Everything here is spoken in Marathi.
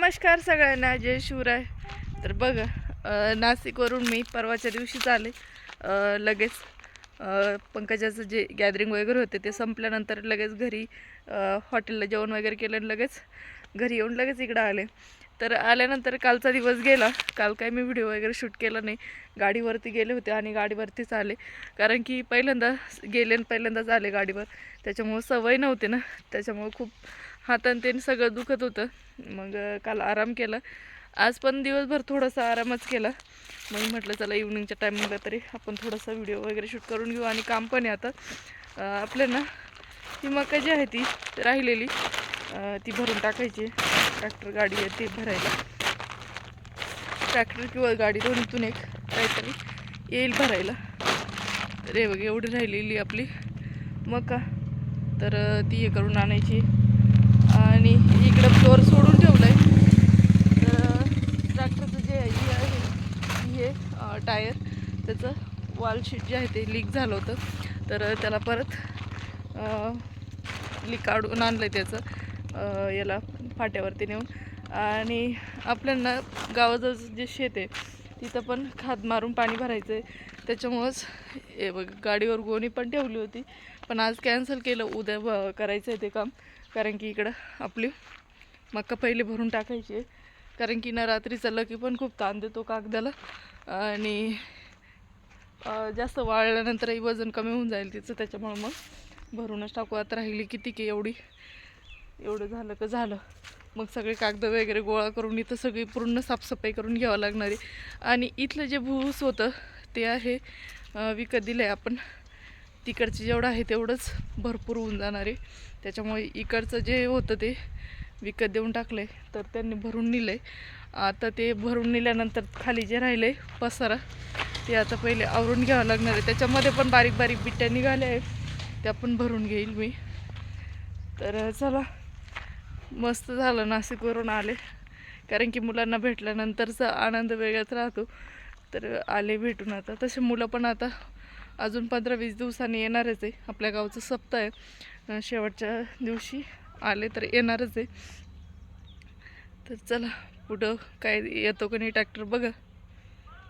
नमस्कार सगळ्यांना जय शिवराय. तर बघा नाशिकवरून मी परवाच्या दिवशीच आले लगेच पंकजाचं जे गॅदरिंग वगैरे होते ते संपल्यानंतर लगेच घरी हॉटेलला जेवण वगैरे केलं आणि लगेच घरी येऊन लगेच इकडं आले. तर आल्यानंतर कालचा दिवस गेला. काल काय मी व्हिडिओ वगैरे शूट केला नाही. गाडीवरती गेले होते आणि गाडीवरतीच आले. कारण की पहिल्यांदा गेले आणि पहिल्यांदाच आले गाडीवर. त्याच्यामुळं सवय नव्हती ना. त्याच्यामुळं खूप हातान सगळं दुखत होतं. मग काल आराम केला. आज पण दिवसभर थोडासा आरामच केला. मग म्हटलं चला इव्हनिंगच्या टायमिंगला तरी आपण थोडासा व्हिडिओ वगैरे शूट करून घेऊ आणि काम पण आहे आता. आपल्या आपलं ना ही मका जी आहे ती राहिलेली. ती भरून टाकायची. ट्रॅक्टर गाडी आहे ती भरायला. ट्रॅक्टर किंवा गाडी दोन्हीतून एक काहीतरी येईल भरायला. तर बघ एवढी राहिलेली आपली मका. तर ती हे करून आणायची. वर सोडून ठेवलं आहे तर ट्रॅक्टरचं जे आहे हे आहे हे टायर त्याचं वॉलशीट जे आहे ते लीक झालं होतं. तर त्याला परत लीक काढून आणलं आहे त्याचं याला फाट्यावरती नेऊन. आणि आपल्यांना गावाचं जे शेत आहे तिथं पण खाद मारून पाणी भरायचं आहे त्याच्यामुळंच हे बघ गाडीवर गोणी पण ठेवली होती. पण आज कॅन्सल केलं उद्या करायचं आहे ते काम. कारण की इकडं आपली मका पहिले भरून टाकायची. कारण की ना रात्रीचा लकी पण खूप ताण देतो कागदाला. आणि जास्त वाळल्यानंतरही वजन कमी होऊन जाईल तिचं त्याच्यामुळं मग भरूनच टाकू. आता राहिली किती की एवढी? एवढं झालं का झालं. मग सगळे कागद वगैरे गोळा करून इथं सगळी पूर्ण साफसफाई करून घ्यावं लागणार आहे. आणि इथलं जे भूस होतं ते आहे विकत दिलं आहे आपण. तिकडचं जेवढं आहे तेवढंच भरपूर होऊन जाणार आहे. त्याच्यामुळे इकडचं जे होतं ते विकत देऊन टाकलं तर त्यांनी भरून नेलं आहे आता ते भरून नेल्यानंतर खाली जे राहिलं आहे पसारा ते आता पहिले आवरून घ्यावं लागणार आहे. त्याच्यामध्ये पण बारीक बारीक बिट्ट्या निघाल्या आहेत. त्या पण भरून घेईल मी. तर चला मस्त झालं नाशिकवरून आले. कारण की मुलांना भेटल्यानंतरचा आनंद वेगळाच राहतो. तर आले भेटून आता. तसे मुलं पण आता अजून पंधरा वीस दिवसांनी येणारच आहे. आपल्या गावचं सप्ताह आहे. शेवटच्या दिवशी आले तर येणारच आहे. तर चला पुढं काय येतो का नाही ट्रॅक्टर बघा.